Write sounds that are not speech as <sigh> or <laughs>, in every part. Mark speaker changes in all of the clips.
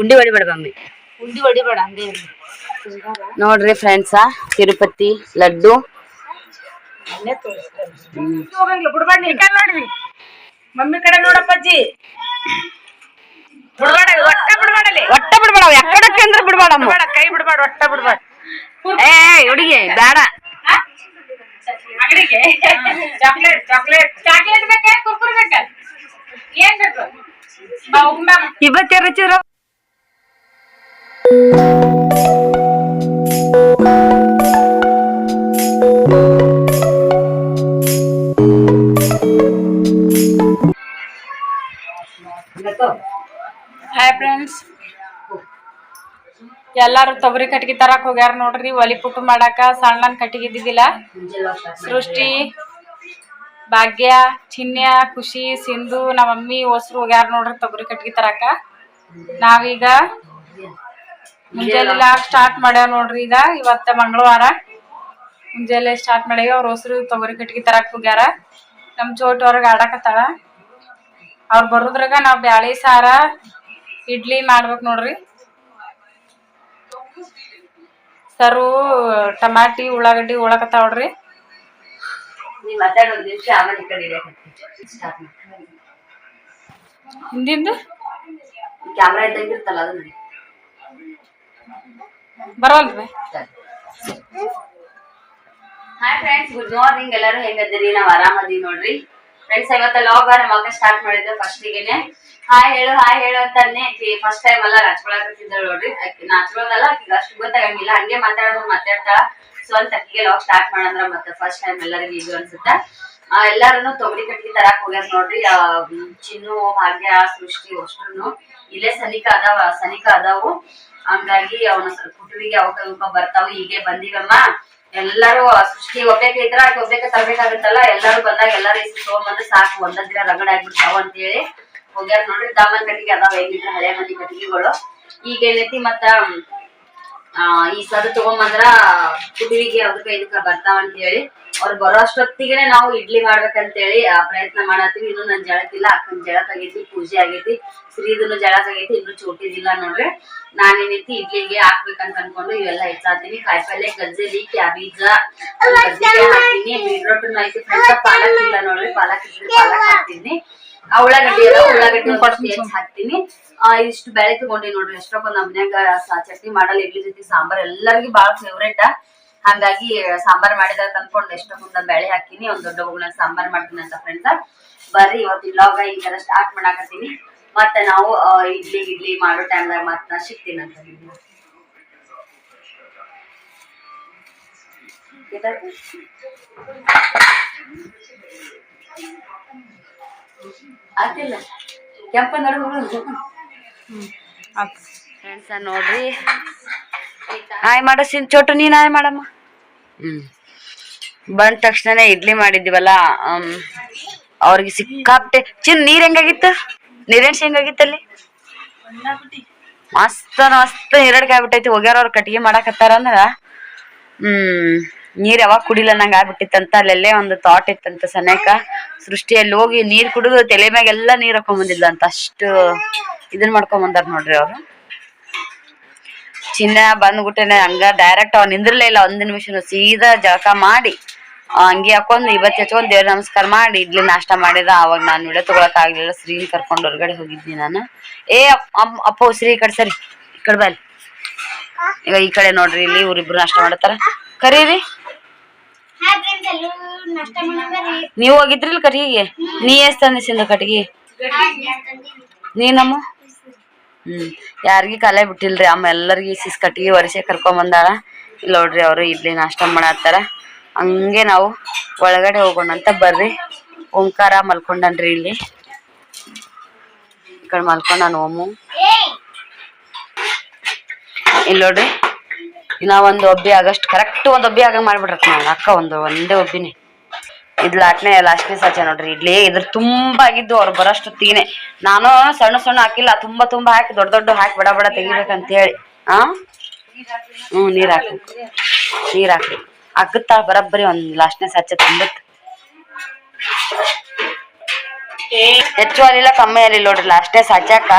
Speaker 1: ಉಂಡಿ ಹೊಡಿಬೇಡ ಮಮ್ಮಿ.
Speaker 2: ಉಂಡಿ ಹೊಡಿಬೇಡ ಹಂಗೆ
Speaker 1: ನೋಡ್ರಿ ಫ್ರೆಂಡ್ಸ ತಿರುಪತಿ ಲಡ್ಡು.
Speaker 2: ಮಮ್ಮಿ ಕಡೆ ನೋಡಪ್ಪಾಜಿ ಬಿಡ್ಬೇಡ ಒಟ್ಟ ಬಿಡ್ಬೇಡಲಿ
Speaker 1: ಒಟ್ಟ ಬಿಡ್ಬೇಡ ಎಕ್ಕಡಕ್ಕೆ ಅಂದ್ರೆ
Speaker 2: ಬಿಡ್ಬೇಡ ಕೈ ಬಿಡ್ಬೇಡ ಒಟ್ಟ ಬಿಡ್ಬೇಡ.
Speaker 1: ಏ ಹುಡುಗಿ ಬೇಡ.
Speaker 2: ಚಾಕ್ಲೇಟ್ ಚಾಕ್ಲೇಟ್ ಚಾಕ್ಲೇಟ್ ಬೇಕಾ ಕುರ್ಕುರ್ ಬೇಕಾ? ಏನ್ ಬೇಕು?
Speaker 1: ಇವತ್ತೇ ರುಚಿರ
Speaker 2: ಹಾಯ್ ಫ್ರೆಂಡ್ಸ್ ಎಲ್ಲಾರು ತೊಗರಿ ಕಟ್ಗಿ ತರಕ್ ಹೋಗ್ಯಾರ ನೋಡ್ರಿ, ಒಲಿ ಪುಟ್ಟು ಮಾಡಾಕ ಸಣ್ಣನ್ ಕಟ್ಟಿಗೆ ಇದ್ದಿದ್ದಿಲ್ಲ ಸೃಷ್ಟಿ, ಭಾಗ್ಯ, ಚಿನ್ಯ, ಖುಷಿ, ಸಿಂಧು ನಮ್ಮ ಮಮ್ಮಿ ಹೊಸರು ಹೋಗ್ಯಾರ ನೋಡ್ರಿ ತೊಗರಿ ಕಟ್ಗಿ ತರಕ. ನಾವೀಗ ಮುಂಜಾನೆ ಸ್ಟಾರ್ಟ್ ಮಾಡ್ಯಾವ ನೋಡ್ರಿ ಈಗ ಇವತ್ತ ಮಂಗಳವಾರ. ಮುಂಜಾನೆ ಸ್ಟಾರ್ಟ್ ಮಾಡ್ಯಾವ ಅವ್ರ ಹೊಸರು ತೊಗರಿ ಕಟ್ಗಿ ತರಕ್ ಹೋಗ್ಯಾರ. ನಮ್ ಚೋಟ್ ಅವ್ರಿಗೆ ಆಡಾಕತ್ತಾಳ. ಅವ್ರ ಬರೋದ್ರಾಗ ನಾವ್ ಬ್ಯಾಳಿ ಸಾರ ಇಡ್ಲಿ ಮಾಡ್ಬೇಕು ನೋಡ್ರಿ. ಸರು ಟಮಾಟಿ ಉಳ್ಳಾಗಡ್ಡಿ ಉಳಕತ್ತಾವ್ರಿ ಹಿಂದಿಂದು?
Speaker 1: ಕ್ಯಾಮ್ರಾ ಇದ್ದಂಗಿರ್ತಲ್ಲ ಅದು ನೋಡಿ
Speaker 2: ಬರವಲ್ರಿ
Speaker 1: ಹಾಯ್ ಫ್ರೆಂಡ್ಸ್ ಗುಡ್ ಮಾರ್ನಿಂಗ್ ಎಲ್ಲರೂ ಹೆಂಗದ್ದೀರಿ? ನಾವು ಆರಾಮದೀವಿ ನೋಡ್ರಿ. ಫ್ರೆಂಡ್ಸ್ ಇವತ್ತ ಲಾಗ್ ನಮ್ಮ ಅಕ್ಕ ಸ್ಟಾರ್ಟ್ ಮಾಡಿದ್ದೆ ಫಸ್ಟಿಗೆನೆ ಹಾಯ್ ಹೇಳು ಹಾಯ್ ಹೇಳು ಅಂತಾನೆ. ಫಸ್ಟ್ ಟೈಮ್ ಎಲ್ಲ ಹಚ್ಕೊಳಕತ್ತಿದ್ದಳು ನೋಡ್ರಿ. ಆಕಿ ನಾಚ್ಕೊಳ್ಳೋದಲ್ಲ ಆಕಿಗೆ ಅಷ್ಟು ಗೊತ್ತಾಗಂಗಿಲ್ಲ. ಹಂಗೆ ಮಾತಾಡೋದು ಮಾತಾಡ್ತಾಳ ಸೊ ಅಂತ ಅಕ್ಕಿಗೆ ಲಾಗ್ ಸ್ಟಾರ್ಟ್ ಮಾಡಂದ್ರ ಮತ್ತೆ ಫಸ್ಟ್ ಟೈಮ್ ಎಲ್ಲರಿಗೂ ಇದು ಅನ್ಸುತ್ತ. ಆ, ಎಲ್ಲಾರುನು ತೊಗರಿ ಕಟ್ಟಿ ತರಾಕ್ ಹೋಗ್ಯಾರ ನೋಡ್ರಿ. ಚಿನ್ನು ಭಾಗ್ಯ ಸೃಷ್ಟಿ ಅಷ್ಟ್ರುನು ಇಲ್ಲೇ ಸನಿಕ ಅದಾವ ಸನಿಕ ಅದಾವು. ಹಂಗಾಗಿ ಅವನ ಸ್ವಲ್ಪ ಇವಕ ಬರ್ತಾವ. ಹೀಗೆ ಬಂದಿವಮ್ಮ. ಎಲ್ಲಾರು ಸೃಷ್ಟಿ ಒಬ್ಬೇಕ ಇದ್ರ ಆಕೆ ತರ್ಬೇಕಾಗತ್ತಲ್ಲ. ಎಲ್ಲಾರು ಬಂದಾಗ ಎಲ್ಲಾರು ಇಷ್ಟು ತಗೊಂಬಂದ್ರೆ ಸಾಕು. ಒಂದ್ ದಿನ ರಗಡ ಆಗ್ಬಿಡ್ತಾವ ಅಂತ ಹೇಳಿ ಹೋಗ್ಯಾರ ನೋಡ್ರಿ. ದಾಮನ್ ಕಟ್ಟಿಗೆ ಅದಾವ ಹೇಗಿದ್ರ ಹಳೆ ಮಂದಿ ಕಟ್ಟಿಗೆಗಳು. ಈಗ ಏನೈತಿ ಮತ್ತ ಈ ಸದ ತಗೊಂಬಂದ್ರ ಕುಟುಂಬಿಗೆ ಅದಕ್ಕ ಇದಕ್ಕ ಬರ್ತಾವ ಅಂತ ಹೇಳಿ ಅವ್ರು ಬರೋ ಅಷ್ಟೊತ್ತಿಗೆ ನಾವು ಇಡ್ಲಿ ಮಾಡ್ಬೇಕಂತ ಹೇಳಿ ಆ ಪ್ರಯತ್ನ ಮಾಡತ್ತೀವಿ. ಇನ್ನು ನನ್ ಜಳಕ್ಕಿಲ್ಲ ಅಕ್ಕನ ಜಳಕ್ ಆಗೈತಿ ಪೂಜೆ ಆಗೈತಿ. ಶ್ರೀದನು ಜಳಕ್ ಆಗೈತಿ ಇನ್ನು ಚೋಟಿದಿಲ್ಲ ನೋಡ್ರಿ. ನಾನೇನೈತಿ ಇಡ್ಲಿಗೆ ಹಾಕ್ಬೇಕಂತ ಅನ್ಕೊಂಡು ಇವೆಲ್ಲ ಹೆಚ್ಚಾತೀನಿ. ಕಾಯಿಪಲ್ಲೆ ಗಜ್ಜಲಿ ಕ್ಯಾಬೀಜ್ ಹಾಕ್ತೀನಿ. ಬೀಟ್ರೋಟ್ ಐತಿ ಪಾಲಕ್ ಇಲ್ಲ ನೋಡ್ರಿ ಪಾಲಕ್ ಇದ್ರೆ ಪಾಲಕ್ ಹಾಕ್ತೀನಿ. ಆ ಉಳ್ಳಾಗಡ್ಡಿ ಎಲ್ಲ ಉಳ್ಳಾಗಡ್ಡಿ ಫಸ್ಟ್ ಹೆಚ್ಚು ಹಾಕ್ತೀನಿ. ಆ ಇಷ್ಟು ಬೆಳೆ ತಗೊಂಡಿ ನೋಡ್ರಿ ಎಷ್ಟೊಂದ್ ನಮ್ಮ ಮನ್ಯಾಗ ಸ- ಚಟ್ನಿ ಮಾಡಲ್ಲ ಇಡ್ಲಿ ಜೊತೆ ಸಾಂಬಾರ್ ಎಲ್ಲರಿಗೂ ಬಾಳ ಫೇವ್ರೇಟ್ ಹಂಗಾಗಿ ಸಾಂಬಾರ್ ಮಾಡಿದ ಅನ್ಕೊಂಡು ಮುಂದೆ ಬೇಳೆ ಹಾಕಿನಿ ಒಂದ್ ದೊಡ್ಡ ಬಗುನ ಸಾಂಬಾರ್ ಮಾಡ್ತೀನಿ ಅಂತ ಫ್ರೆಂಡ್ಸ್ ಬರ್ರಿ ಇವತ್ತು ಇಲ್ಲಾಗ ಈ ತರ ಸ್ಟಾರ್ಟ್ ಮಾಡಾಕತ್ತೀನಿ. ಮತ್ತೆ ನಾವು ಇಡ್ಲಿ ಇಡ್ಲಿ ಮಾಡೋ ಟೈಮ್ದಾಗ ಮತ್ತ ನಾ ಸಿಗ್ತೀನಿ ಅಂತ? ಆಗ್ತಿಲ್ಲ ಕೆಂಪ ನಡುವ ಫ್ರೆಂಡ್ಸ ನೋಡ್ರಿ. ಹಾಯ್ ಮಾಡ ಸಿನ್ ಚೋಟು ನೀನ್ ಆಯ್ ಮಾಡಮ್ಮ. ಹ್ಮ್. ಬಂದ ತಕ್ಷಣ ಇಡ್ಲಿ ಮಾಡಿದ್ದೀವಲ್ಲ ಅವ್ರಿಗೆ ಸಿಕ್ಕಾಪಟ್ಟೆ ಚಿನ್ ನೀರ್ ಹೆಂಗಾಗಿತ್ತು? ನೀರೇನ್ ಹೆಂಗಾಗಿತ್ತಲ್ಲಿ ಮಸ್ತ್ ಮಸ್ತ್ ನೀರಡ್ಗೆ ಆಗ್ಬಿಟ್ಟೈತಿ ಹೋಗ್ಯಾರ ಅವ್ರ ಕಟ್ಗೆ ಮಾಡಾಕತ್ತಾರ ಅಂದ್ರ. ಹ್ಮ್. ನೀರ್ ಯಾವಾಗ ಕುಡಿಲ್ಲ ನಂಗ ಆಗ್ಬಿಟ್ಟಿತ್ತಂತ. ಅಲ್ಲೆಲ್ಲೇ ಒಂದು ಥಾಟ್ ಇತ್ತಂತ ಸನೇಕ. ಸೃಷ್ಟಿಯಲ್ಲಿ ಹೋಗಿ ನೀರ್ ಕುಡಿದು ತಲೆ ಮ್ಯಾಗೆಲ್ಲ ನೀರ್ ಹಾಕೊಂಡ್ ಬಂದಿಲ್ಲ ಅಂತ ಅಷ್ಟು ಇದನ್ ಮಾಡ್ಕೊಂಡ್ ಬಂದಾರ ನೋಡ್ರಿ ಅವ್ರು. ಚಿನ್ನ ಬಂದ್ಬಿಟ್ಟೆನೆ ಹಂಗ ಡೈರೆಕ್ಟ್ ಅವ್ ನಿಂದ್ರಲೇ ಇಲ್ಲ ಒಂದ್ ನಿಮಿಷನು ಸೀದಾ ಜಳಕ ಮಾಡಿ ಹಂಗೆ ಅಂಗಿ ಹಾಕೊಂಡು ಇವತ್ತು ಹೆಚ್ಕೊಂಡು ದೇವ್ರ ನಮಸ್ಕಾರ ಮಾಡಿ ಇಡ್ಲಿ ನಾಷ್ಟ ಮಾಡಿದ ಅವಾಗ ನಾನು ವಿಡಿಯೋ ತಗೊಳಕ್ ಆಗ್ಲಿಲ್ಲ ಕರ್ಕೊಂಡ್ ಹೊರಗಡೆ ಹೋಗಿದ್ನಿ ನಾನು. ಏ ಅಪ್ಪ ಶ್ರೀ ಈ ಕಡೆ ಸರಿ ಈ ಕಡೆ ಬಾ ಇಲ್ಲಿ. ಈಗ ಈ ಕಡೆ ನೋಡ್ರಿ ಇಲ್ಲಿ ಇವ್ರಿಬ್ರು ನಾಷ್ಟ ಮಾಡತ್ತಾರ ಕರೀರಿ. ನೀವು ಹೋಗಿದ್ರಿಲ್ ಕಟ್ಟಿಗೆ ನೀ ಎಷ್ಟ್ ತಂದಿಸಿಂದ ಕಟ್ಟಿಗೆ? ನೀನಮ್ಮ ಹ್ಮ್ ಕಾಲೇ ಕಲೆ ಬಿಟ್ಟಿಲ್ರಿ, ಅಮ್ಮ ಎಲ್ಲರಿಗೂ ಸಿಸ್ ಕಟ್ಟಿಗೆ ವರ್ಷೆ ಕರ್ಕೊಂಡ್ ಬಂದಾಳ. ಇಲ್ಲಿ ನೋಡ್ರಿ ಅವರು ಇಡ್ಲಿ ನಾಷ್ಟ ಮಾಡತ್ತಾರ. ಹಂಗೆ ನಾವು ಒಳಗಡೆ ಹೋಗೋಣ ಅಂತ ಬರ್ರಿ. ಓಂಕಾರ ಮಲ್ಕೊಂಡನ್ರಿ ಇಲ್ಲಿ. ಈ ಕಡೆ ಮಲ್ಕೊಂಡ ಓಮು ಇಲ್ಲಿ ನೋಡ್ರಿ, ಇನ್ನ ಒಂದು ಒಬ್ಬಿ ಆಗಷ್ಟು ಕರೆಕ್ಟ್ ಒಂದು ಒಬ್ಬಿ ಆಗ ಮಾಡ್ಬಿಡ್ರತ್ ನಾವು ಅಕ್ಕ, ಒಂದು, ಒಂದೇ ಒಬ್ಬಿನೇ. ಇದ್ ಲಾಟ್ನೆ ಲಾಸ್ಟ್ನೇ ಸಾಚೆ ನೋಡ್ರಿ. ಇಡ್ಲಿ ಇದ್ರ ತುಂಬಾ ಆಗಿದ್ದು ಅವ್ರು ತೀನೆ. ನಾನು ಸಣ್ಣ ಸಣ್ಣ ಹಾಕಿಲ್ಲ, ತುಂಬಾ ತುಂಬಾ ಹಾಕಿ, ದೊಡ್ಡ ದೊಡ್ಡ ಹಾಕಿ ಬಡ ಬಡ ತೆಗಿಬೇಕಂತ ಹೇಳಿ ಆ? ಹ್ಮ್, ನೀರ್ ಹಾಕಿ ನೀರ್ ಹಾಕಿ ಅಕ್ಕತ್ತ ಬರಬ್ಬರಿ ಒಂದ್ ಲಾಸ್ಟ್ನೇ ಸಾಚೆ ತುಂಬತ್ ಹೆಚ್ಚು ಅಲ್ಲಿಲ್ಲ ಕಮ್ಮಿ ಅಲ್ಲಿ ನೋಡ್ರಿ, ಲಾಸ್ಟ್ನೇ ಸಾಚಾಕ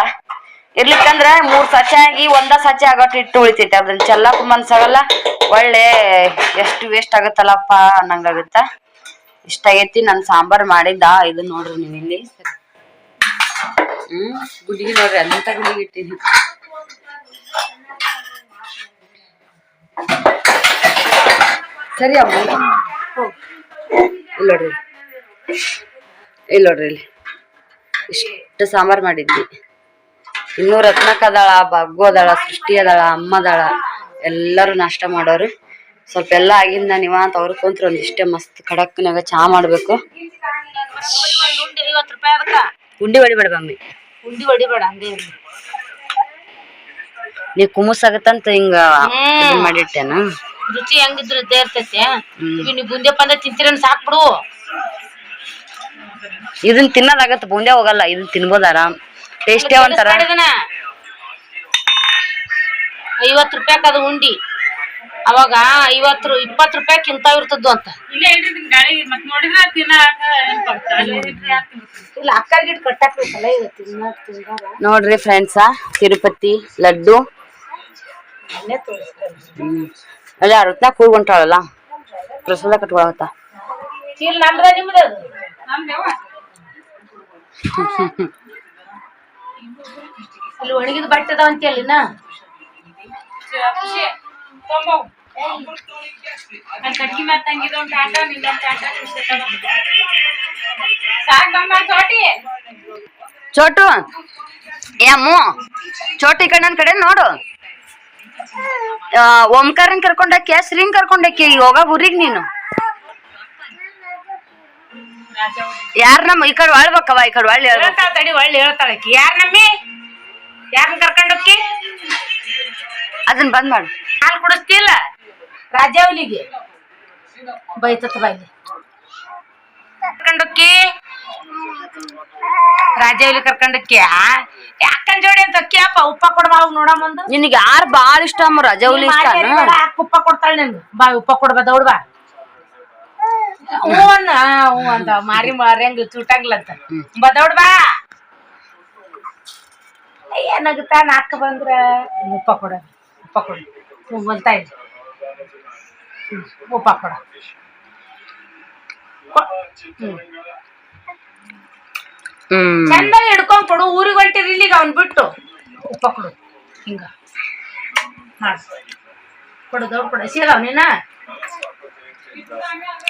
Speaker 1: ಇರ್ಲಿಕ್ಕಂದ್ರ ಮೂರ್ ಸಚೆ ಆಗಿ, ಒಂದ ಸಚೆ ಆಗೋಟ್ ಇಟ್ಟು ಉಳಿತೈತಿ. ಅದನ್ನ ಚೆಲ್ಲಕ್ ಮನ್ಸಾಗಲ್ಲ ಒಳ್ಳೆ ಎಷ್ಟು ವೇಸ್ಟ್ ಆಗತ್ತಲ್ಲಪ್ಪ ಅನ್ನಂಗಾಗತ್ತ? ಇಷ್ಟ ಆಗೈತಿ, ನನ್ ಸಾಂಬಾರ್ ಮಾಡಿದ್ದ, ಇದು ನೋಡ್ರಿ ನೀವ್ ಇಲ್ಲಿ. ಹ್ಮ್, ಗುಡಿಗೆ ನೋಡ್ರಿ ಅಂತ ಗುಡಿಗೆ ಇಟ್ಟಿನಿ. ಸರಿ, ಅಮ್ಮ. ಇಲ್ಲ ನೋಡ್ರಿ. ಇಲ್ಲ ನೋಡ್ರಿ, ಇಲ್ಲಿ. ಇಷ್ಟು ಸಾಂಬಾರ್ ಮಾಡಿದ್ವಿ. ಇನ್ನೂ ರತ್ನಕ್ಕ ಅದಾಳ ಬಗ್ಗು ಅದಾಳ ಸೃಷ್ಟಿ ಅದಾಳ ಅಮ್ಮ ಅದಾಳ ಎಲ್ಲರೂ ನಾಷ್ಟ ಮಾಡೋರು. ಸ್ವಲ್ಪ ಎಲ್ಲ ಆಗಿಂದ ನಿವಾಂತ ಅವ್ರ ಕುಂತ್ರ ಒಂದಿಷ್ಟೇ ಮಸ್ತ್ ಕಡಕ್ನಾಗ ಚಾ ಮಾಡಬೇಕು.
Speaker 3: ಉಂಡಿ
Speaker 1: ಹೊಡಿಬೇಡ ಮಮ್ಮಿ.
Speaker 3: ಉಂಡಿ ಹೊಡಿಬೇಡ ಹಂಗೆ.
Speaker 1: ನೀ ಕುಮುಸ್ ಆಗತ್ತಂತ ಹಿಂಗ ಮಾಡಿಟ್ಟೇನ?
Speaker 3: ರುಚಿ ಹೆಂಗಿದ್ರು ಇದ್ದೇ ಇರ್ತೈತಿ.
Speaker 1: ನೀ
Speaker 3: ಈಗ ನೀವು ಬುಂದೆ ಪಂದೆ ತಿಂತೀರನ್ ಸಾಕ್ ಬಿಡು.
Speaker 1: ಇದನ್ ತಿನ್ನದಾಗತ್ತ ಬುಂದೆ ಹೋಗಲ್ಲ ಇದನ್ ತಿನ್ಬೋದ ಆರಾಮ್. ಟೇಸ್ಟಿ ಒಂಥರ
Speaker 3: ಇದನ್ನ. ಐವತ್ತು ರೂಪಾಯಿ ಅದು ಉಂಡಿ. ಅವಾಗ ಐವತ್ತು ಇಪ್ಪತ್ ಇಪ್ಪತ್ತು ರೂಪಾಯಿ ಕಿಂತ ಇರ್ತದ್ದು ಅಂತ. ಇಲ್ಲ ಇದು ತಿಂದಾಗ
Speaker 1: ನೋಡ್ರಿ ಫ್ರೆಂಡ್ಸ ತಿರುಪತಿ ಲಡ್ಡು.
Speaker 3: ಅಲ್ಲೇ
Speaker 1: ಅಲ್ಲ ಅರತ್ನ ಕೂಳ್ ಹೊಂಟಾಳಲ್ಲ ಪ್ರಸಾದ ಕಟ್ಕೊಳತ್ತ
Speaker 3: ಚೀಲ ನಮ್ದ ನಿಮ್ದು ಅಂತ ಅಲ್ಲಿ ಒಣಗಿದ ಬಟ್ಟೆ ಅದಾವ ಅಂತೀಯಲ್ಲಿನ ಕಟ್ಟಿ ಸಾಕ್ ಬಮ್ಮ ಚೋಟಿ.
Speaker 1: ಚೋಟು ಯಮ್ಮು ಚೋಟಿ ಕಣ್ಣನ್ ಕಡೆ ನೋಡು. ಓಂಕಾರನ್ ಕರ್ಕೊಂಡಾಕಿ ಶ್ರೀನ್ ಕರ್ಕೊಂಡಾಕಿ ಯೋಗ ಊರಿಗ್ ನೀನು. ಯಾರ ನಮ್ಮ ಈ ಕಡೆ ಒಳ್ಬೇಕವ ಈ ಕಡೆ ಒಳ್ಳೆ
Speaker 3: ಹೇಳ್ತಾಳ ತಡಿ ಒಳ್ಳೆ ಹೇಳ್ತಾಳ ಯಾರ್ ನಮ್ಮಿ? ಯಾರನ್ನ ಕರ್ಕೊಂಡೋಕ್ಕಿ
Speaker 1: ಅದನ್ನ ಬಂದ್ ಮಾಡು.
Speaker 3: ಹಾಲು ಕುಡಿಸ್ತಿಲ್ಲ ರಾಜಾವಲಿಗೆ ಬೈತತ್ ಬಾಯ್ಲಿ ಕರ್ಕೊಂಡೋಕ್ಕಿ? ರಾಜಾವಲಿ ಕರ್ಕೊಂಡಕ್ಕಿ ಅಕ್ಕನ್ ಜೋಡಿ ಅಂತ ಅಕ್ಕಿಯಪ್ಪ ಉಪ್ಪ ಕೊಡ್ಬಾ ಅವ್ ನೋಡಮ್ಮ ಮುಂದು.
Speaker 1: ನಿನಗೆ ಯಾರು ಬಾಳ ಇಷ್ಟ ಅಮ್ಮ ರಜೌಲಿ ಇಷ್ಟ
Speaker 3: ಉಪ್ಪ ಕೊಡ್ತಾಳೆ ನಿನ್ ಬಾ ಉಪ್ಪ ಕೊಡ್ಬಾ ದೌಡ್ ಬಾ ಹ್ಞೂ ಅನ್ನ ಹ್ಞೂ ಅಂತ ಮಾರಿ ಮಾರ್ಯಂಗ್ ಚೂಟಾಗ್ಲಂತ ಬದೌಡ್ ಬಾ ನಾಕ ಬಂದ್ರ ಉಪ್ಪ ಕೊಡ ಉಪ್ಪ ಕೊಡು. ಹ್ಞೂ ಬಲ್ತಾ ಇಲ್ಲ ಹ್ಮ್, ಉಪ್ಪ ಕೊಡ. ಕೊ- ಹ್ಮ್.
Speaker 1: ಹ್ಮ್.
Speaker 3: ಹಿಡ್ಕೊಂಡ್ ಕೊಡು ಊರಿಗೆ ಹೊಂಟಿರಿ ಇಲ್ಲಿಗೆ ಅವ್ನ್ ಬಿಟ್ಟು. ಉಪ್ಪ ಕೊಡು. ಹಿಂಗ. ಮಾಡು. ಕೊಡು ನೀನ?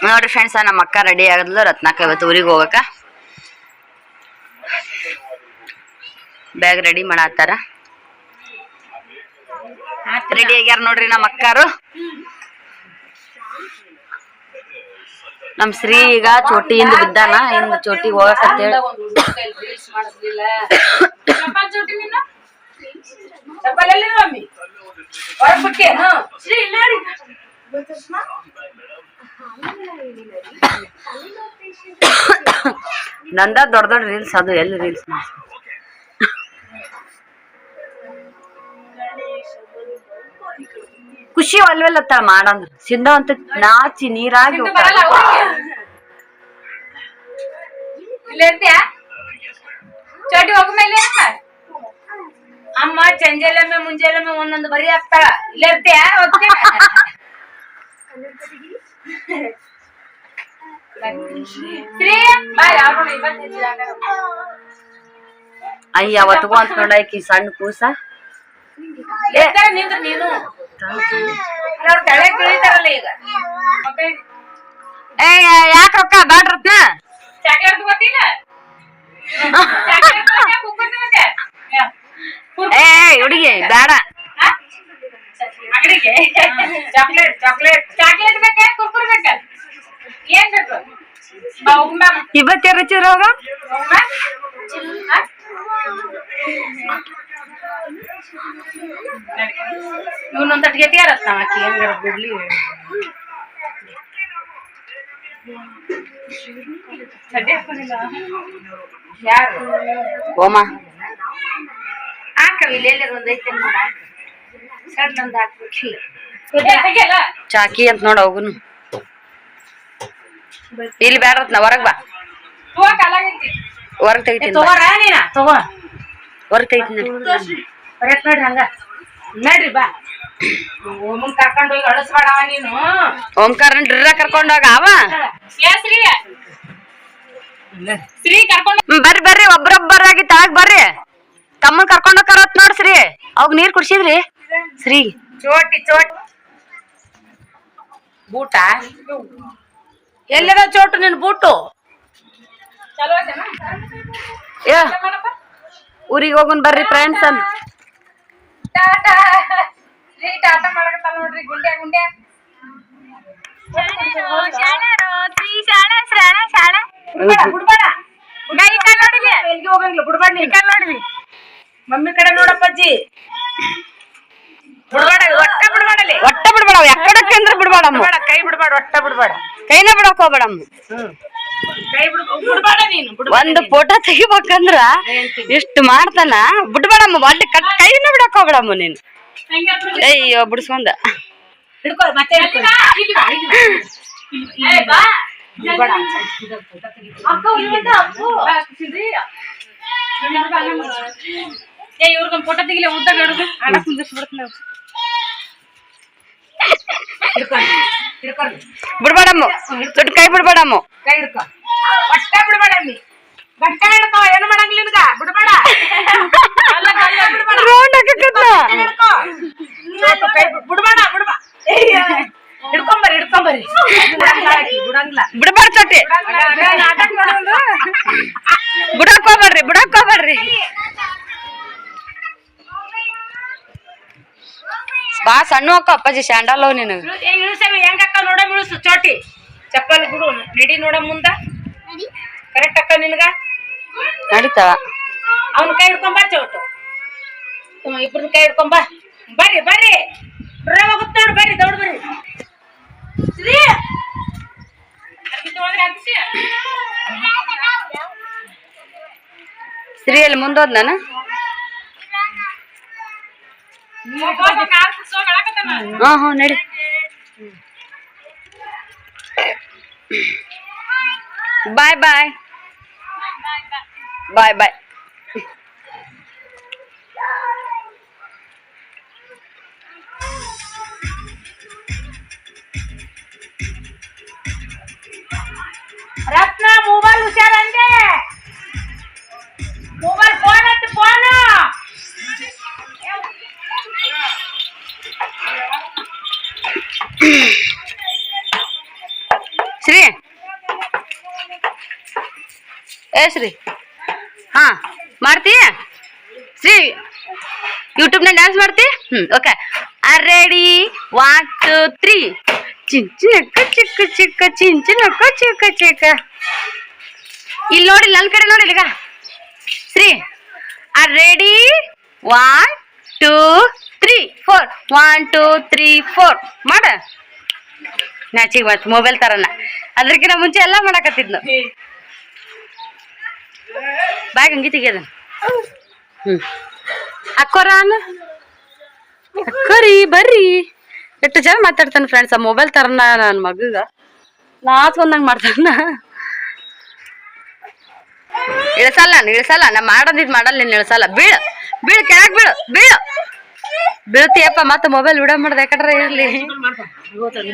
Speaker 1: ನೋಡ್ರಿ ಫ್ರೆಂಡ್ಸ್ ನಮ್ಮ ಅಕ್ಕ ರೆಡಿ ಆಗದ್ಲು ರತ್ನಾಕ ಇವತ್ತು ಊರಿಗೆ ಹೋಗಕ ಬ್ಯಾಗ್ ರೆಡಿ ಮಾಡತ್ತಾರ. ರೆಡಿ ಆಗ್ಯಾರ ನೋಡ್ರಿ ನಮ್ಮ ಅಕ್ಕಾರು ನಮ್ ಶ್ರೀ ಈಗ ಚೋಟಿಯಿಂದ ಬಿದ್ದಾನ ಹಿಂದ್ ಚೋಟಿ ಹೋಗಕ್
Speaker 3: ಅಂತ ಹೇಳಿ ಮಮ್ಮಿ? ಹೊರಗ್ ಬಿಟ್ಟೇನು ಶ್ರೀ ಇಲ್ಲ ನೋಡಿ.
Speaker 1: ನಂದ ದೊಡ್ಡ ದೊಡ್ಡ ರೀಲ್ಸ್ ಅದು ಎಲ್ಲಿ ರೀಲ್ಸ್ ಖುಷಿ ಒಲ್ವೆಲ್ಲತ್ತ ಮಾಡಂದ್ರ. ಸಿಂಧ ಅಂತ ನಾಚಿ ನೀರಾಗಿ
Speaker 3: ಚೋಟಿ ಹೋಗ್ಮೇಲೆ ಅಮ್ಮ ಚಂಜಲಮ್ಮೆ ಮುಂಜಾಲಮ್ಮೆ ಒಂದೊಂದು ಬರಿ ಹಾಕ್ತಾಳ ಇಲ್ಲೇ ಇರ್ತೀಯಾ?
Speaker 1: ಅಯ್ಯ ಅವತ್ತಿಗೂ ಅಂತ ನೋಡಾಕಿ ಸಣ್ಣ ಕೂಸ.
Speaker 3: ನೀನು. ಅವ್ರ ತಲೆ ತಿಳಿತಾರಲ್ಲ ಈಗ
Speaker 1: ಏ ಯಾಕ ರೊಕ್ಕ ಬ್ಯಾಡ ರತ್ನ
Speaker 3: ಚಾಕ್ಲೇಟ್ ತಗೋತೀನ ಚಾಕ್ಲೇಟ್ ತಗೋತ್ಯಾ, ಕುಕ್ಕರ್ ತಗೋತ್ಯಾ? ಯಾ.
Speaker 1: ಏ ಹುಡುಗಿ
Speaker 3: ಚಾಕ್ಲೇಟ್ ಚಾಕ್ಲೇಟ್ ಚಾಕ್ಲೇಟ್ ಬೇಕಾ ಕುರ್ಕುರ್ ಬೇಕಾ ಏನ್ ಬೇಕು.
Speaker 1: ಇವತ್ತೇ
Speaker 3: ರುಚಿರೋಗ? ಇವನೊಂದ್ ಅಟ್ಗೆ ತಟ್ಟಿಗೆ ನಾವ್ ಆಕಿ ಹೆಂಗಾರ ಬಿಡ್ಲಿ. ಯಾರು?
Speaker 1: ಓಮ.
Speaker 3: ಹಾಕವಿ ಇಲ್ಲೆಲ್ಲ ಒಂದ್ ಐತೆ ನೋಡ ಸಣ್ಣ ಒಂದ್ ಹಾಕ್ಬೇಕು
Speaker 1: ಚಾಕಿ ಅಂತ ನೋಡ ಹೋಗುನು ಇಲ್ಲಿ ಬ್ಯಾಡ ರತ್ನ ಹೊರಗ್ ಬಾ. ಹೊರಗ್ ತೆಗಿತೀನಿ.
Speaker 3: ತಗೋರ ನೀನ ತಗೋ.
Speaker 1: ಹೊರತೈತಿ ನೋಡಿ.
Speaker 3: ಬರತ್ ನೋಡ್ರಿ ಹಂಗ. ನಡ್ರಿ ಬಾ. ಓಮನ್ ಕರ್ಕೊಂಡ್ ಹೋಗಿ ಅಳಸ್ಬೇಡವ ನೀನು.
Speaker 1: ಓಂಕಾರ ಡ್ರ ಕರ್ಕೊಂಡೋಗ ಅವ.
Speaker 2: ಏ ಶ್ರೀ. ಶ್ರೀ ಕರ್ಕೊಂಡು
Speaker 1: ಬರ್ರಿ ಬರ್ರಿ. ಒಬ್ರೊಬ್ಬರಾಗಿ ತಳಗ್ ಬರ್ರಿ. ತಮ್ಮನ್ ಕರ್ಕೊಂಡು ಕರತ್ ನೋಡ್ ಶ್ರೀ. ಅವಾಗ ನೀರ್ ಕುಡ್ಸಿದ್ರಿ? ಶ್ರೀ.
Speaker 3: ಚೋಟಿ ಚೋಟಿ. ಬೂಟ? ಎಲ್ಲದ ಚೋಟು ನಿನ್ ಬೂಟು?
Speaker 2: ಚಲೋ
Speaker 1: ಊರಿಗೆ ಹೋಗುನ್ ಬರ್ರಿ ಫ್ರೆಂಡ್ಸ್ ಅನ್
Speaker 2: ಟಾಟಾ. ಶ್ರೀ ಟಾಟಾ ಮಾಡಕತ್ತಾಳ ನೋಡ್ರಿ
Speaker 3: ನೀನ್. ನೋಡ್ರಿ. ಮಮ್ಮಿ ಕಡೆ ನೋಡಪ್ಪಜ್ಜಿ ಬಿಡ್ಬೇಡ ಒಟ್ಟ ಬಿಡ್ಬೇಡಲಿ
Speaker 1: ಒಟ್ಟ ಬಿಡ್ಬೇಡ ಎಕ್ಕಡಕ್ಕೆ ಅಂದ್ರೆ
Speaker 3: ಬಿಡ್ಬೇಡ ಕೈ ಬಿಡ್ಬೇಡ ಒಟ್ಟ ಬಿಡ್ಬೇಡ.
Speaker 1: ಕೈನ ಬಿಡಕ್ ಹೋಗ್ಬೇಡಮ್ಮ.
Speaker 3: ಕೈ
Speaker 1: ಒಂದ್ ಫೋಟೋ ತೆಗಿಬೇಕಂದ್ರ ಇಷ್ಟು ಮಾಡ್ತಾನ. ಬಿಡ್ಬೇಡಮ್ಮ ಅಲ್ಲಿ ಕಟ್ ಕೈನ ಬಿಡಕ್ ಹೋಗ್ಬೇಡಮ್ಮ ನೀನು. ಅಯ್ಯೋ ಬಿಡಿಸ್ಕೊಂಡ.
Speaker 3: ಹಿಡ್ಕೊ ಮತ್ತೆ ಹಿಡ್ಕೊ. ಬಿಡ್ಬೇಡ.
Speaker 2: ಏ ಇವ್ರಿಗೊಂದು ಫೋಟೋ ತೆಗಿಲಿ ಉದ್ದ ಹಿಡಿದು ಆಡ ಕುಂದಿಸ್ ಬಿಡ್ತೀನಿ
Speaker 3: ಹಿಡ್ಕೊ ಹಿಡ್ಕೊ
Speaker 1: ಬಿಡ್ಬೇಡಮ್ಮ. ದೊಡ್ಡ ಕೈ ಬಿಡ್ಬೇಡಮ್ಮ.
Speaker 3: ಕೈ ಹಿಡ್ಕೊ. ಒಟ್ಟ ಬಿಡ್ಬೇಡ ನೀ ಗಟ್ಟ ಹಿಡ್ಕೊ ಏನು ಮಾಡಂಗಿಲ್ಲ ನಿನಗ ಬಿಡ್ಬೇಡ
Speaker 1: ರೌಂಡ್ ಹಾಕಕತ್ನ
Speaker 3: ಹಿಡ್ಕೊ ಚೋಟು ಕೈ ಬಿಡ್- ಬಿಡ್ಬೇಡ ಬಿಡ್ಬಾ ಹಿಡ್ಕೊಂಬರ್ರಿ ಹಿಡ್ಕೊಂಬರ್ರಿ ಬಿಡಂಗಿಲ್ಲ ಆಕಿ, ಬಿಡಂಗಿಲ್ಲ
Speaker 1: ಬಿಡ್ಬಾರ ಚೋಟಿ
Speaker 3: ನಾಟಕ ನೋಡೋದು
Speaker 1: ಬಿಡಕ್ ಹೋಗ್ಬೇಡ್ರಿ ಬಿಡಕ್ ಹೋಗ್ಬೇಡ್ರಿ ಬಾ ಸಣ್ಣ ಅಕ್ಕ ಅಪ್ಪಾಜಿ ಸ್ಯಾಂಡಲ್ ಅವ್ ನಿನಗ
Speaker 3: ಏ ಇಳಿಸೇವಿ ಹೆಂಗಕ್ಕ ನೋಡ ಇಳಿಸು ಚೋಟಿ ಚಪ್ಪಲ್ ಬಿಡು ನಡಿ ನೋಡ ಮುಂದ ಕರೆಕ್ಟ್ ಅಕ್ಕ ನಿನಗ?
Speaker 1: ನಡೀತಾವ.
Speaker 3: ಅವನ ಕೈ ಹಿಡ್ಕೊಂಬ ಚೌಟು. ಇಬ್ಬರನ್ನ ಕೈ ಹಿಡ್ಕೊಂಬ ಬರ್ರಿ ಬರ್ರಿ. ಹೋಗುತ್ತ ನೋಡು ಬರ್ರಿ ದೌಡ್ ಬರ್ರಿ. ಶ್ರೀ!
Speaker 1: ಸಿರಿಯಲ್ಲಿ ಮುಂದೋದ್ ನಾನು. ಹಾ ಹಾ ನಡಿ. Bye bye. Bye bye
Speaker 3: Ratna mobile ಹುಷಾರಂದೆ mobile phone ಹತ್ತು ಫೋನ್
Speaker 1: ಶ್ರೀ ಏ ಶ್ರೀ ಹಾ, ಮಾಡ್ತಿ? ಶ್ರೀ ಯೂಟ್ಯೂಬ್ನಾಗ ಡ್ಯಾನ್ಸ್ ಮಾಡ್ತಿ? ಹ್ಮ್ okay ready one two three ಚಿಂಚಿನಕ್ಕ ಚಿಕ್ಕ ಚಿಕ್ಕ, ಚಿಂಚಿನಕ್ಕ ಚಿಕ್ಕ ಚಿಕ್ಕ. ಇಲ್ಲಿ ನೋಡಿ ನನ್ನ ಕಡೆ ನೋಡಿ ಈಗ. Shri ready one two three four one two three four ಮಾಡ. ನಾಚಿಗೆ ಮತ್ತೆ ಮೊಬೈಲ್ ತರನ. ಅದ್ರಕ್ಕಿಂತ ಮುಂಚೆ ಎಲ್ಲ ಮಾಡಕತ್ತಿದ್ನು. ಬ್ಯಾಗ್ ಹಂಗಿ ತೆಗಿಯದ ಹ್ಮ್. ಅಕ್ಕೋರ ಅನ್ನ ಅಕ್ಕೋರಿ ಬರ್ರಿ. ಎಷ್ಟು ಜನ ಮಾತಾಡ್ತಾನೆ ಫ್ರೆಂಡ್ಸ್ ಆ ಮೊಬೈಲ್ ತರನ ನನ್ನ ಮಗಗ. ನಾಚ್ಕೊಂಡಂಗ್ ಮಾಡ್ತಾನ. ಇಳಿಸಲ್ಲ ನಾನು ಇಳಿಸಲ್ಲ. ನಾ ಮಾಡೋದಿದ್ ಮಾಡಲ್ಲ ನೀನು ಇಳಿಸಲ್ಲ. ಬೀಳ ಬೀಳು ಕೆಳಗೆ ಬೀಳು ಬೀಳು. ಬೀಳ್ತೀಯಪ್ಪ ಮತ್ತೆ ಮೊಬೈಲ್ ವಿಡ ಮಾಡ್ದೆ ಯಾಕಂದ್ರೆ ಇರ್ಲಿ.
Speaker 3: ಅಲ್ಲಿ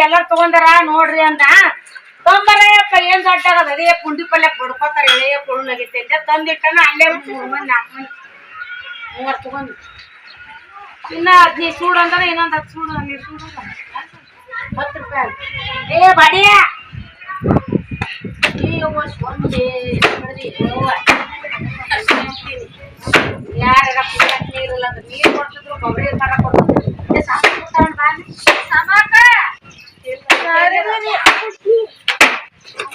Speaker 3: ಇಲ್ಲಿ ಎಲ್ಲಾರು ತಗೊಂಡಾರ ನೋಡ್ರಿ ಅಂತ ತೊಂಬರಯ್ಯಪ್ಪ ಏನ್ ದೊಡ್ಡ ಆಗದ? ಅದೇ ಪುಂಡಿ ಪಲ್ಯ ಕೊಡ್ಕೋತಾರ ಎಳೆಯ ಕೊಳುನಾಗೈತೆ ಅಂತ ತಂದಿಟ್ಟನ ಅಲ್ಲೇ ಮೂರ್ ಮಂದಿ, ನಾಲ್ಕು ಮಂದಿ. ಮೂವರ್ ತಗೊಂಡು ಇನ್ನ ಹದಿನೈದು ಸೂಡು ಅಂದ್ರೆ, ಇನ್ನೊಂದು ಹತ್ತು ಸೂಡು, ಹನ್ನೆರಡು ಸೂಡು ಹತ್ತು ರೂಪಾಯಿ. ಏ ಬಡಿಯ ಯಾರ ನೀರಿಲ್ಲ ಅಂದ್ರೆ ನೀರು ಕೊಡ್ತಿದ್ರು, ಕೊಬ್ಬರಿ ತರ ಕೊಡ್ತಿದ್ರು ಸಾಕು ಕೊಡ್ತಾರನ್ ಬಾನಿ ಸಮಾಕ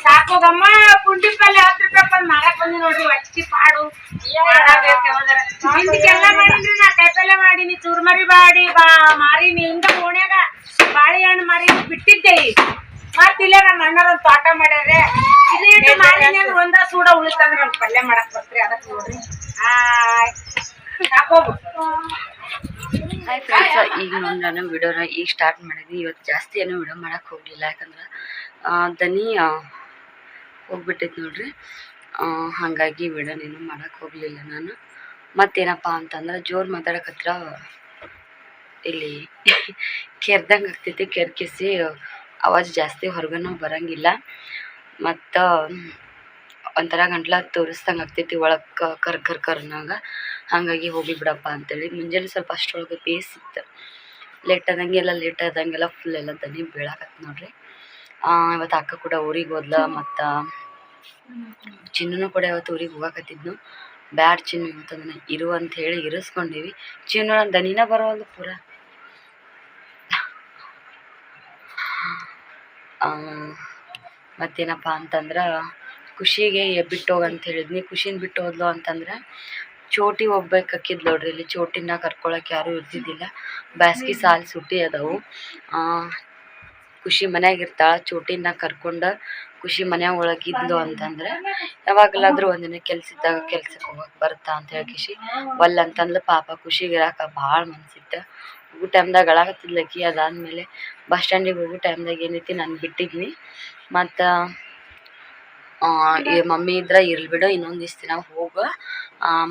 Speaker 3: ಸಾಕೋದಮ್ಮ ಪುಂಡಿ ಪಲ್ಯ ಹತ್ತು ರೂಪಾಯಿ ಬಂದ್ ಮಾಡಕ್ ಬಂದಿ ನೋಡ್ರಿ ಒಟ್ಟಿ ಪಾಡು ಹಿಂದಕ್ಕೆಲ್ಲ ಮಾಡೀನಿ ನಾ ಕೈಪಲ್ಯ ಮಾಡೀನಿ ಚೂರ್ಮರಿ ಬಾಡಿ ಬಾ ಮಾರೀನಿ ಹಿಂಗ ಓಣ್ಯಾಗ ಬಾಳೆಹಣ್ಣು ಮಾರಿ ಬಿಟ್ಟಿದ್ದೆ ಮತ್ ಇಲ್ಲೇ ನಮ್ಮ ಅಣ್ಣರ ಒಂದ್ ತೋಟ ಮಾಡ್ಯಾರೆ ಇದೇ ಮಾರಿನಿ ಅಂದ್ರೆ ಒಂದ ಸೂಡ ಉಳಿತಂದ್ರ ನಮ್ ಪಲ್ಯ ಮಾಡಕ್ ಬರ್ತ್ರಿ ಅದಕ್ಕೆ ನೋಡ್ರಿ.
Speaker 1: ಹಾಯ್. ಫ್ರೆಂಡ್ಸ್ ಈಗ ನಾನು ನಾನು ವಿಡಿಯೋನ ಈಗ ಸ್ಟಾರ್ಟ್ ಮಾಡಿದ್ವಿ. ಇವತ್ತು ಜಾಸ್ತಿ ಏನೂ ವಿಡಿಯೋ ಮಾಡೋಕ್ಕೆ ಹೋಗಲಿಲ್ಲ. ಯಾಕಂದ್ರೆ ದನಿ ಹೋಗ್ಬಿಟ್ಟಿತ್ತು ಹೋಗ್ಬಿಟ್ಟೈತೆ ನೋಡ್ರಿ. ಹಾಗಾಗಿ ಹಾಗಾಗಿ ವಿಡಿಯೋನೇನು ಮಾಡೋಕ್ಕೆ ಹೋಗಲಿಲ್ಲ ನಾನು. ಮತ್ತೇನಪ್ಪ ಅಂತಂದ್ರೆ, ಜೋರು ಮಾತಾಡಕತ್ರ ಇಲ್ಲಿ <laughs> ಕೆರ್ದಂಗೆ ಆಗ್ತೈತಿ, ಕೆರ್ಕಿಸಿ ಆವಾಜ್ ಜಾಸ್ತಿ ಹೊರಗನೂ ಬರಂಗಿಲ್ಲ. ಮತ್ತು ಒಂಥರ ಗಂಟ್ಲ ತೋರಿಸ್ದಂಗೆ ಆಗ್ತೈತಿ ಒಳಗೆ ಕರ್ ಕರ್ ಕರ್ನಾಗ. ಹಾಗಾಗಿ ಹೋಗಿ ಬಿಡಪ್ಪ ಅಂತೇಳಿ. ಮುಂಜಾನೆ ಸ್ವಲ್ಪ ಅಷ್ಟೊಳಗೆ ಇತ್ತು. ಲೇಟ್ ಆದಂಗೆಲ್ಲ ಲೇಟ್ ಆದಂಗೆಲ್ಲ ಫುಲ್ ಎಲ್ಲ ದನಿ ಬೀಳಾಕತ್ ನೋಡ್ರಿ. ಇವತ್ತು ಅಕ್ಕ ಕೂಡ ಊರಿಗೆ ಹೋದ್ಲ ಮತ್ತು ಚಿನ್ನೂ ಕೂಡ ಇವತ್ತು ಊರಿಗೆ ಹೋಗಾಕತ್ತಿದ್ನು ಬ್ಯಾಡ್ ಚಿನ್ನು ಇವತ್ತು ಇರು ಅಂತ ಹೇಳಿ ಇರಿಸ್ಕೊಂಡಿವಿ. ಚಿನ್ನು ದನಿನ ಬರೋವಲ್ದು ಪೂರ. ಮತ್ತೇನಪ್ಪ ಅಂತಂದ್ರೆ ಖುಷಿಗೆ ಬಿಟ್ಟು ಹೋಗು ಅಂತ ಹೇಳಿದ್ನಿ. ಖುಷಿನ ಬಿಟ್ಟು ಹೋದ್ಲು ಅಂತಂದ್ರೆ ಚೋಟಿ ಒಬ್ಬಕ್ಕೆ ಹಾಕಿದ್ಲು ನೋಡ್ರಿ ಇಲ್ಲಿ ಚೋಟಿನ ಕರ್ಕೊಳಕ್ಕೆ ಯಾರೂ ಇರ್ತಿದ್ದಿಲ್ಲ. ಬ್ಯಾಸ್ಗಿ ಸಾಲು ಸುಟ್ಟಿ ಅದಾವು. ಆ, ಖುಷಿ ಮನ್ಯಾಗ ಇರ್ತಾಳ ಚೋಟಿನ ಕರ್ಕೊಂಡು ಖುಷಿ ಮನ್ಯಾಗ ಒಳಗಿದ್ಲು ಅಂತಂದ್ರೆ ಯಾವಾಗಲಾದ್ರೂ ಒಂದಿನ ಕೆಲ್ಸ ಇದ್ದಾಗ ಕೆಲ್ಸಕ್ಕೆ ಹೋಗಕ್ಕೆ ಬರುತ್ತಾ ಅಂತ ಹೇಳಿ ಖುಷಿ. ಒಲ್ಲ ಅಂತಂದ್ಲು ಪಾಪ ಖುಷಿಗೆ ಇರಾಕ ಭಾಳ ಮನ್ಸಿತ್ತು. ಹೋಗೋ ಟೈಮ್ದಾಗ ಅಳಾಕತ್ತಿದ್ಲಕ್ಕಿ ಅದಾದಮೇಲೆ ಬಸ್ ಸ್ಟ್ಯಾಂಡಿಗೆ ಹೋಗೋ ಟೈಮ್ದಾಗ ಏನೈತಿ ನಾನು ಬಿಟ್ಟಿದ್ನಿ. ಮತ್ತು ಈ ಮಮ್ಮಿ ಇದ್ರೆ ಇರ್ಲಿ ಬಿಡು ಇಷ್ಟು ದಿನ ಹೋಗು.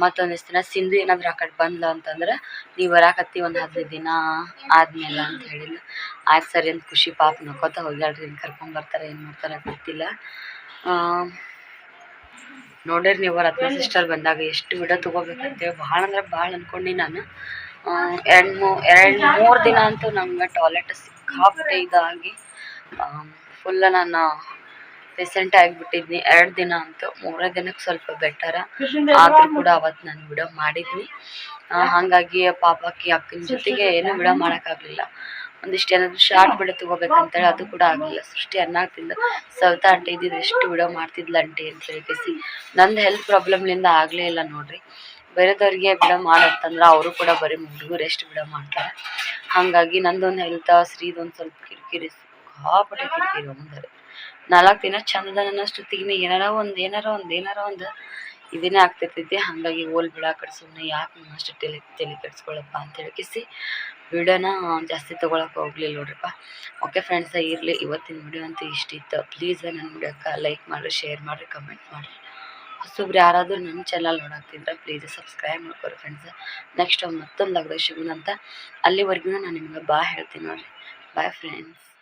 Speaker 1: ಮತ್ತೊಂದಿಷ್ಟು ದಿನ ಸಿಂಧು ಏನಾದ್ರು ಆ ಕಡೆ ಬಂದ್ಲ ಅಂತಂದ್ರೆ ನೀವು ಬರಾಕತ್ತಿ ಒಂದು ಹದಿನೈದು ದಿನ ಆದ್ಮೇಲೆ ಅಂತ ಹೇಳಿಲ್ಲ ಆಯ್ತು ಸರಿ ಅಂತ ಖುಷಿ ಪಾಪ ನಕ್ಕೋತ ಹೋಗ್ಯಾಳ್ರಿ, ಹಿಂಗೆ ಕರ್ಕೊಂಬರ್ತಾರೆ ಏನು ಮಾಡ್ತಾರೆ ಗೊತ್ತಿಲ್ಲ. ನೋಡಿರಿ ನೀವು ರತ್ನ ಸಿಸ್ಟರ್ ಬಂದಾಗ ಎಷ್ಟು ವಿಡಿಯೋ ತೊಗೋಬೇಕಂತೇಳಿ ಭಾಳ ಅಂದ್ರೆ ಭಾಳ ಅನ್ಕೊಂಡಿ ನಾನು. ಎರಡು ಮೂ, ಎರಡು ಮೂರು ದಿನ ಅಂತೂ ನಂಗೆ ಟಾಯ್ಲೆಟ್ ಸಿಕ್ಕಾಪಟ್ಟೆ ಇದಾಗಿ ಫುಲ್ ನಾನು ಪೇಸೆಂಟ್ ಆಗಿಬಿಟ್ಟಿದ್ನಿ. ಎರಡು ದಿನ ಅಂತ ಮೂರೇ ದಿನಕ್ಕೆ ಸ್ವಲ್ಪ ಬೆಟರ್ ಆದರೂ ಕೂಡ ಅವತ್ತು ನಾನು ವಿಡಿಯೋ ಮಾಡಿದ್ನಿ. ಹಂಗಾಗಿ ಪಾಪಕ್ಕೆ ಅಕ್ಕನ ಜೊತೆಗೆ ಏನು ವಿಡಿಯೋ ಮಾಡೋಕ್ಕಾಗಲಿಲ್ಲ. ಒಂದಿಷ್ಟು ಏನಾದರೂ ಶಾರ್ಟ್ ವಿಡಿಯೋ ತಗೋಬೇಕಂತೇಳಿ ಅದು ಕೂಡ ಆಗಲಿಲ್ಲ. ಸೃಷ್ಟಿ ತಿಂದ ಸೌತಾ ಅಂಟಿ ಇದ್ದಿದ್ದು ಎಷ್ಟು ವಿಡಿಯೋ ಮಾಡ್ತಿದ್ಲ ಅಂಟಿ ಅಂತ ಹೇಳಿಸಿ ನಂದು ಹೆಲ್ತ್ ಪ್ರಾಬ್ಲಮ್ಲಿಂದ ಆಗಲೇ ಇಲ್ಲ ನೋಡ್ರಿ. ಬೇರೆದವ್ರಿಗೆ ಬಿಡೋ ಮಾಡಂತಂದ್ರೆ ಅವರು ಕೂಡ ಬರೀ ಹುಡುಗರು ರೆಸ್ಟ್ ಬಿಡೋ ಮಾಡ್ತಾರೆ. ಹಾಗಾಗಿ ನಂದೊಂದು ಹೆಲ್ತ್ ಶ್ರೀದೊಂದು ಸ್ವಲ್ಪ ಕಿರಿಕಿರಿ ಸಿಕ್ಕಾಪಟ್ಟೆ ಕಿರಿಕಿರಿ ಒಂದರೆ ನಾಲ್ಕು ದಿನ ಚಂದ ಅನ್ನೋಷ್ಟೊತ್ತಿಗೆ ಏನಾರ ಒಂದು ಏನಾರ ಒಂದು ಏನಾರ ಒಂದು ಇದನ್ನೇ ಆಗ್ತಿರ್ತೈತಿ. ಹಾಗಾಗಿ ಓಲ್ ಬಿಡ ಸುಮ್ಮನೆ ಯಾಕೆ ಅಷ್ಟು ತಲೆ ತಲೆ ಕೆಡ್ಸ್ಕೊಳಪ್ಪ ಅಂತ ಹೇಳಿಸಿ ವಿಡಿಯೋನ ಜಾಸ್ತಿ ತೊಗೊಳಕ್ಕೆ ಹೋಗ್ಲಿಲ್ಲ ನೋಡ್ರಪ್ಪ. ಓಕೆ ಫ್ರೆಂಡ್ಸ ಇರಲಿ. ಇವತ್ತಿನ ವಿಡಿಯೋ ಅಂತೂ ಇಷ್ಟಿತ್ತು. ಪ್ಲೀಸ್ ನನ್ನ ವಿಡಿಯೋಕ್ಕೆ ಲೈಕ್ ಮಾಡಿರಿ ಶೇರ್ ಮಾಡಿರಿ ಕಮೆಂಟ್ ಮಾಡಿರಿ. ಹೊಸಬ್ರು ಯಾರಾದರೂ ನನ್ನ ಚಾನಲ್ ನೋಡಾಕ್ತಿದ್ರೆ ಪ್ಲೀಸ್ ಸಬ್ಸ್ಕ್ರೈಬ್ ಮಾಡ್ಕೊರಿ ಫ್ರೆಂಡ್ಸ್ ನೆಕ್ಸ್ಟ್ ಮತ್ತೊಂದು ಲಗ್ನ ಅಂತ ಅಲ್ಲಿವರೆಗೂ ನಾನು ನಿಮ್ಗೆ ಬಾ ಹೇಳ್ತೀನಿ ನೋಡಿರಿ. Bye friends